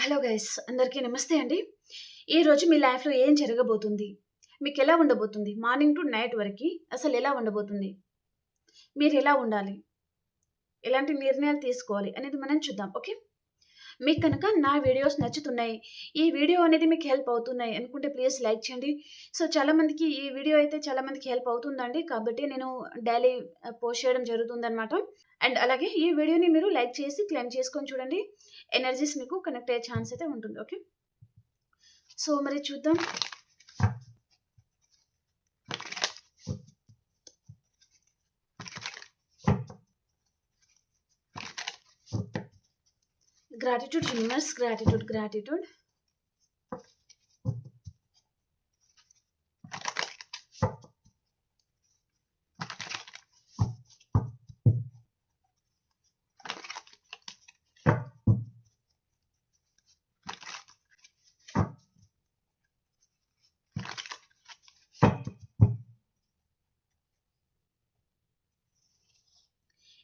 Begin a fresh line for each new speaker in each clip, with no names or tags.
Hello guys అందరికీ నమస్తే అండి. ఈరోజు మీ లైఫ్లో ఏం జరగబోతుంది? మీకు ఎలా ఉండబోతుంది? మార్నింగ్ టు నైట్ వరకు అసలు ఎలా ఉండబోతుంది? మీరు ఎలా ఉండాలి? ఎలాంటి నిర్ణయాలు తీసుకోవాలి అనేది మనం చూద్దాం ఓకే? మీకు కనుక నా వీడియోస్ నచ్చుతున్నాయి ఈ వీడియో అనేది మీకు హెల్ప్ అవుతున్నాయి అనుకుంటే ప్లీజ్ లైక్ చేయండి. సో చాలామందికి ఈ వీడియో అయితే చాలామందికి హెల్ప్ అవుతుందండి. కాబట్టి నేను డైలీ పోస్ట్ చేయడం జరుగుతుందనమాట అండ్ అలాగే ఈ వీడియోని మీరు లైక్ చేసి క్లెయిమ్ చేసుకొని చూడండి. ఎనర్జీస్ మీకు కనెక్ట్ అయ్యే ఛాన్స్ అయితే ఉంటుంది. ఓకే? సో మరి చూద్దాం. గ్రాటిట్యూడ్ యూనివర్స్ గ్రాటిట్యూడ్ గ్రాటిట్యూడ్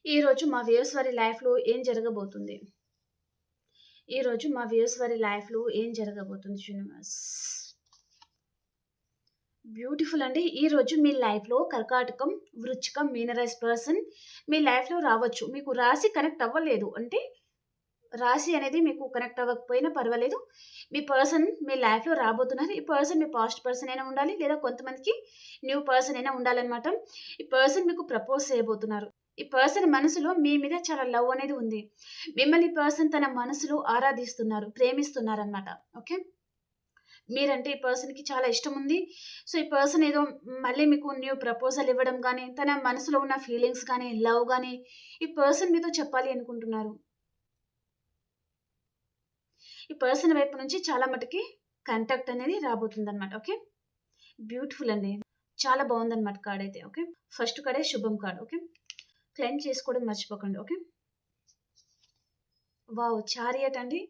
ఈరోజు మా వ్యూస్ వారి లైఫ్లో ఏం జరగబోతుంది? ఈరోజు మా వ్యూస్ వారి లైఫ్లో ఏం జరగబోతుంది యూనివర్స్ బ్యూటిఫుల్ అండి. ఈరోజు మీ లైఫ్లో కర్కాటకం వృచ్చికం మీనరైజ్ పర్సన్ మీ లైఫ్లో రావచ్చు. మీకు రాశి కనెక్ట్ అవ్వలేదు. అంటే రాశి అనేది మీకు కనెక్ట్ అవ్వకపోయినా పర్వాలేదు. మీ పర్సన్ మీ లైఫ్లో రాబోతున్నారు. ఈ పర్సన్ మీ పాస్ట్ పర్సన్ అయినా ఉండాలి. లేదా కొంతమందికి న్యూ పర్సన్ అయినా ఉండాలన్నమాట. ఈ పర్సన్ మీకు ప్రపోజ్ చేయబోతున్నారు. ఈ పర్సన్ మనసులో మీ మీద చాలా లవ్ అనేది ఉంది. మిమ్మల్ని పర్సన్ తన మనసులో ఆరాధిస్తున్నారు ప్రేమిస్తున్నారు అనమాట ఓకే? మీరంటే ఈ పర్సన్కి చాలా ఇష్టం ఉంది. సో ఈ పర్సన్ ఏదో మళ్ళీ మీకు న్యూ ప్రపోజల్ ఇవ్వడం కానీ తన మనసులో ఉన్న ఫీలింగ్స్ కానీ లవ్ కానీ ఈ పర్సన్ మీతో చెప్పాలి అనుకుంటున్నారు. ఈ పర్సన్ వైపు నుంచి చాలా మటుకి కంటాక్ట్ అనేది రాబోతుంది అనమాట ఓకే? బ్యూటిఫుల్ అండి. చాలా బాగుందన్నమాట కార్డ్ అయితే. ఓకే? ఫస్ట్ కార్డే శుభం కార్డ్ ఓకే? క్లెయిమ్ చేసుకోవడం మర్చిపోకండి ఓకే? వావ్ చారియట్ అండి.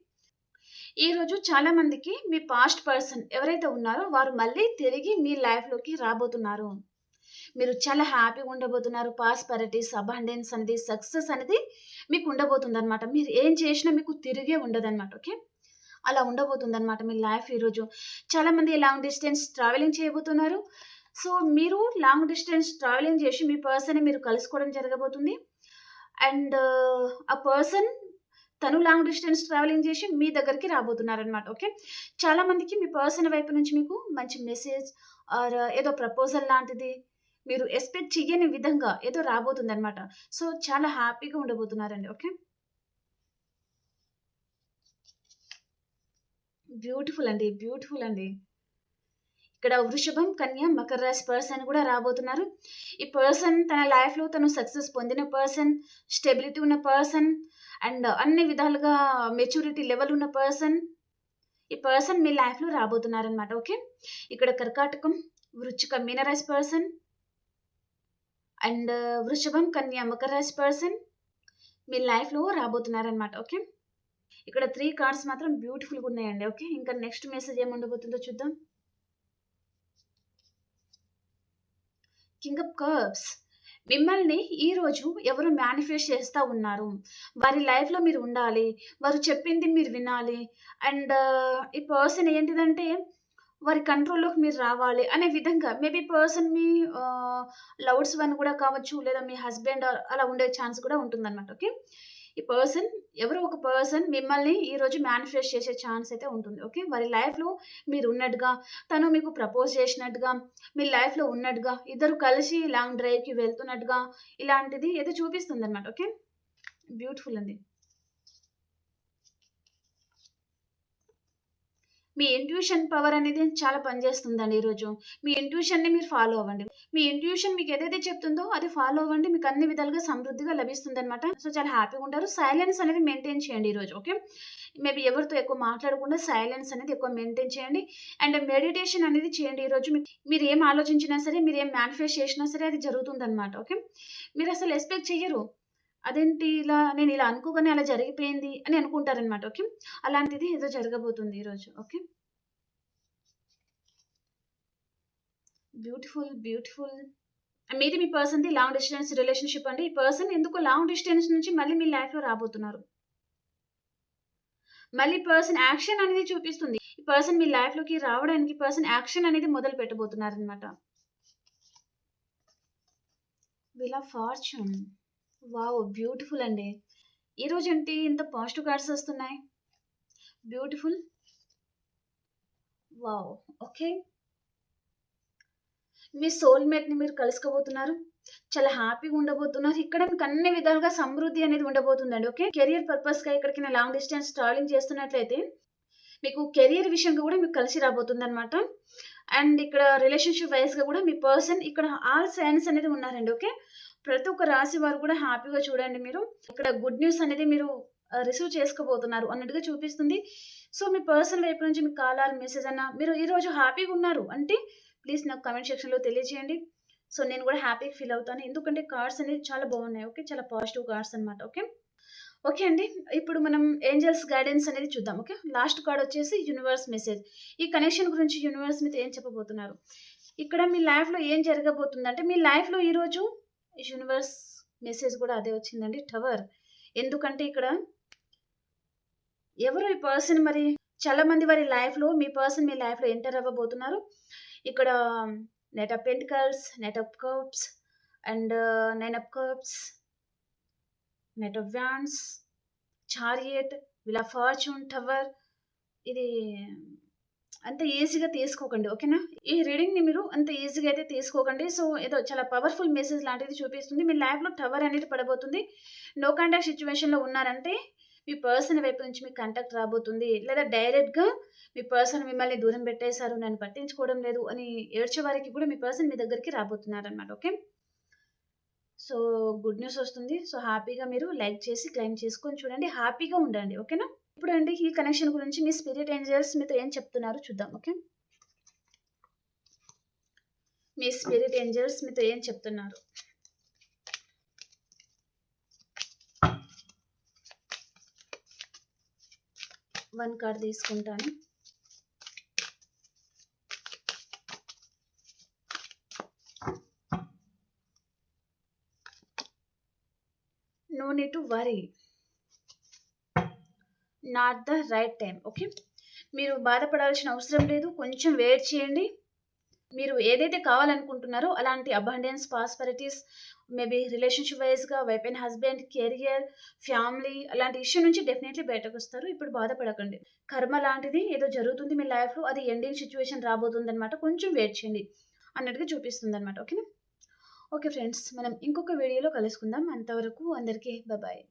ఈరోజు చాలామందికి మీ పాస్ట్ పర్సన్ ఎవరైతే ఉన్నారో వారు మళ్ళీ తిరిగి మీ లైఫ్లోకి రాబోతున్నారు. మీరు చాలా హ్యాపీగా ఉండబోతున్నారు. పాస్పరిటీస్ అబండెన్స్ అనేది సక్సెస్ అనేది మీకు ఉండబోతుంది అనమాట మీరు ఏం చేసినా మీకు తిరిగే ఉండదన్నమాట ఓకే? అలా ఉండబోతుంది అనమాట మీ లైఫ్ ఈరోజు చాలామంది లాంగ్ డిస్టెన్స్ ట్రావెలింగ్ చేయబోతున్నారు? సో మీరు లాంగ్ డిస్టెన్స్ ట్రావెలింగ్ చేసి మీ పర్సన్ని మీరు కలుసుకోవడం జరగబోతుంది. అండ్ ఆ పర్సన్ తను లాంగ్ డిస్టెన్స్ ట్రావెలింగ్ చేసి మీ దగ్గరికి రాబోతున్నారనమాట ఓకే చాలామందికి మీ పర్సన్ వైపు నుంచి మీకు మంచి మెసేజ్ ఆర్ ఏదో ప్రపోజల్ లాంటిది మీరు ఎక్స్పెక్ట్ చేయని విధంగా ఏదో రాబోతుంది అనమాట సో చాలా హ్యాపీగా ఉండబోతున్నారండి ఓకే బ్యూటిఫుల్ అండి బ్యూటిఫుల్ అండి. ఇక్కడ వృషభం కన్య మకర రాశి పర్సన్ కూడా రాబోతున్నారు. ఈ పర్సన్ తన లైఫ్లో తను సక్సెస్ పొందిన పర్సన్ స్టెబిలిటీ ఉన్న పర్సన్ అండ్ అన్ని విధాలుగా మెచ్యూరిటీ లెవెల్ ఉన్న పర్సన్ ఈ పర్సన్ మీ లైఫ్లో రాబోతున్నారనమాట ఓకే? ఇక్కడ కర్కాటకం వృచ్చిక మీనరాశి పర్సన్ అండ్ వృషభం కన్య మకర రాశి పర్సన్ మీ లైఫ్లో రాబోతున్నారనమాట ఓకే? ఇక్కడ త్రీ కార్డ్స్ మాత్రం బ్యూటిఫుల్గా ఉన్నాయండి ఓకే? ఇంకా నెక్స్ట్ మెసేజ్ ఏముండబోతుందో చూద్దాం. కింగ్ ఆఫ్ కర్బ్స్ మిమ్మల్ని ఈరోజు ఎవరు మేనిఫెస్ట్ చేస్తూ ఉన్నారు? వారి లైఫ్లో మీరు ఉండాలి వారు చెప్పింది మీరు వినాలి అండ్ uh, ఈ పర్సన్ ఏంటిదంటే వారి కంట్రోల్లోకి మీరు రావాలి అనే విధంగా మేబీ పర్సన్ మీ uh, లవర్స్ వన్ కూడా కావచ్చు లేదా మీ హస్బెండ్ అలా ఉండే ఛాన్స్ కూడా ఉంటుందన్నమాట ఓకే ఈ పర్సన్ ఎవరో ఒక పర్సన్ మిమ్మల్ని ఈరోజు మేనిఫెస్ట్ చేసే ఛాన్స్ అయితే ఉంటుంది ఓకే వారి లైఫ్లో మీరు ఉన్నట్టుగా తను మీకు ప్రపోజ్ చేసినట్టుగా మీ లైఫ్లో ఉన్నట్టుగా ఇద్దరు కలిసి లాంగ్ డ్రైవ్కి వెళ్తున్నట్టుగా ఇలాంటిది ఏదో చూపిస్తుంది అనమాట ఓకే బ్యూటిఫుల్ అండి. మీ ఇంట్యూషన్ పవర్ అనేది చాలా పనిచేస్తుందండి ఈరోజు. మీ ఇంట్యూషన్ని మీరు ఫాలో అవ్వండి. మీ ఇంట్యూషన్ మీకు ఏదైతే చెప్తుందో అది ఫాలో అవ్వండి. మీకు అన్ని విధాలుగా సమృద్ధిగా లభిస్తుంది అనమాట సో చాలా హ్యాపీగా ఉంటారు. సైలెన్స్ అనేది మెయింటైన్ చేయండి ఈరోజు ఓకే? మేబీ ఎవరితో ఎక్కువ మాట్లాడకుండా సైలెన్స్ అనేది ఎక్కువ మెయింటైన్ చేయండి. అండ్ మెడిటేషన్ అనేది చేయండి ఈరోజు. మీరు ఏం ఆలోచించినా సరే మీరు ఏం మేనిఫెస్ట్ చేసినా సరే అది జరుగుతుందన్నమాట ఓకే? మీరు అసలు ఎక్స్పెక్ట్ చేయరు అదేంటి ఇలా నేను ఇలా అనుకోగానే అలా జరిగిపోయింది అని అనుకుంటారనమాట ఓకే? అలాంటిది ఏదో జరగబోతుంది ఈరోజు ఓకే? Beautiful beautiful. మీది మీ పర్సన్ది లాంగ్ డిస్టెన్స్ రిలేషన్షిప్ అండి. ఈ పర్సన్ ఎందుకు లాంగ్ డిస్టెన్స్ నుంచి మళ్ళీ మీ లైఫ్లో రాబోతున్నారు. మళ్ళీ పర్సన్ యాక్షన్ అనేది చూపిస్తుంది. ఈ పర్సన్ మీ లైఫ్లోకి రావడానికి పర్సన్ యాక్షన్ అనేది మొదలు పెట్టబోతున్నారనమాట అనమాట ఆఫ్ ఫార్చ్యూన్. వావ్ బ్యూటిఫుల్ అండి. ఈరోజు ఏంటి ఇంత పాజిటివ్ కార్డ్స్ వస్తున్నాయి? బ్యూటిఫుల్? Wow okay. మీ సోల్మేట్ని మీరు కలుసుకోబోతున్నారు. చాలా హ్యాపీగా ఉండబోతున్నారు. ఇక్కడ మీకు అన్ని విధాలుగా సమృద్ధి అనేది ఉండబోతుందండి ఓకే? కెరియర్ పర్పస్గా ఇక్కడికి లాంగ్ డిస్టెన్స్ ట్రావెలింగ్ చేస్తున్నట్లయితే మీకు కెరియర్ విషయంగా కూడా మీకు కలిసి రాబోతుంది అనమాట అండ్ ఇక్కడ రిలేషన్షిప్ వైజ్గా కూడా మీ పర్సన్ ఇక్కడ ఆల్ సైన్స్ అనేది ఉన్నారండి ఓకే? ప్రతి ఒక్క రాశి వారు కూడా హ్యాపీగా చూడండి మీరు. ఇక్కడ గుడ్ న్యూస్ అనేది మీరు రిసీవ్ చేసుకోబోతున్నారు అన్నట్టుగా చూపిస్తుంది. సో మీ పర్సనల్ వైపు నుంచి మీ కాల్ ఆర్ మెసేజ్ అన్న మీరు ఈరోజు హ్యాపీగా ఉన్నారు అంటే ప్లీజ్ నాకు కమెంట్ సెక్షన్లో తెలియజేయండి. సో నేను కూడా హ్యాపీగా ఫీల్ అవుతాను. ఎందుకంటే కార్డ్స్ అనేది చాలా బాగున్నాయి. ఓకే? చాలా పాజిటివ్ కార్డ్స్ అనమాట ఓకే? ఓకే అండి. ఇప్పుడు మనం ఏంజల్స్ గైడెన్స్ అనేది చూద్దాం. ఓకే? లాస్ట్ కార్డ్ వచ్చేసి యూనివర్స్ మెసేజ్. ఈ కనెక్షన్ గురించి యూనివర్స్ మీద ఏం చెప్పబోతున్నారు? ఇక్కడ మీ లైఫ్లో ఏం జరగబోతుంది అంటే మీ లైఫ్లో ఈరోజు యూనివర్స్ మెసేజ్ కూడా అదే వచ్చిందండి. టవర్ ఎందుకంటే ఇక్కడ ఎవరు ఈ పర్సన్ మరి? చాలా మంది వారి లైఫ్లో మీ పర్సన్ మీ లైఫ్లో ఎంటర్ అవ్వబోతున్నారు. ఇక్కడ knight of pentacles knight of cups and nine of cups knight of wands chariot wheel of fortune tower ఇది అంత ఈజీగా తీసుకోకండి ఓకేనా? ఈ రీడింగ్ని మీరు అంత ఈజీగా అయితే తీసుకోకండి. సో ఏదో చాలా పవర్ఫుల్ మెసేజ్ లాంటిది చూపిస్తుంది. మీ లైఫ్లో టవర్ అనేది పడబోతుంది. నో కాంటాక్ట్ సిచ్యువేషన్లో ఉన్నారంటే మీ పర్సన్ వైపు నుంచి మీకు కాంటాక్ట్ రాబోతుంది. లేదా డైరెక్ట్గా మీ పర్సన్ మిమ్మల్ని దూరం పెట్టేశారు నన్ను పట్టించుకోవడం లేదు అని ఏడ్చే వారికి కూడా మీ పర్సన్ మీ దగ్గరికి రాబోతున్నారు అనమాట ఓకే? సో గుడ్ న్యూస్ వస్తుంది. సో హ్యాపీగా మీరు లైక్ చేసి క్లైమ్ చేసుకొని చూడండి. హ్యాపీగా ఉండండి ఓకేనా? ఇప్పుడు అండి ఈ కనెక్షన్ గురించి మీ స్పిరిట్ ఏంజల్స్ మీతో ఏం చెప్తున్నారు చూద్దాం ఓకే? మీ స్పిరిట్ ఏంజల్స్ మీతో ఏం చెప్తున్నారు? వన్ కార్డ్ తీసుకుంటాను. No need to worry not the right time okay? మీరు బాధపడాల్సిన అవసరం లేదు కొంచెం వెయిట్ చేయండి. మీరు ఏదైతే కావాలనుకుంటున్నారో అలాంటి అబండెన్స్ పాస్పరిటీస్ మేబీ రిలేషన్షిప్ వైజ్గా wife and husband career family అలాంటి ఇష్యూ నుంచి డెఫినెట్లీ బయటకు వస్తారు. ఇప్పుడు బాధపడకండి. కర్మ లాంటిది ఏదో జరుగుతుంది మీ లైఫ్లో అది ఎండింగ్ సిచ్యువేషన్ రాబోతుంది అనమాట కొంచెం వెయిట్ చేయండి అన్నట్టుగా చూపిస్తుంది అనమాట ఓకేనా? ఓకే ఫ్రెండ్స్ మనం ఇంకొక వీడియోలో కలుసుకుందాం. అంతవరకు అందరికీ బాయ్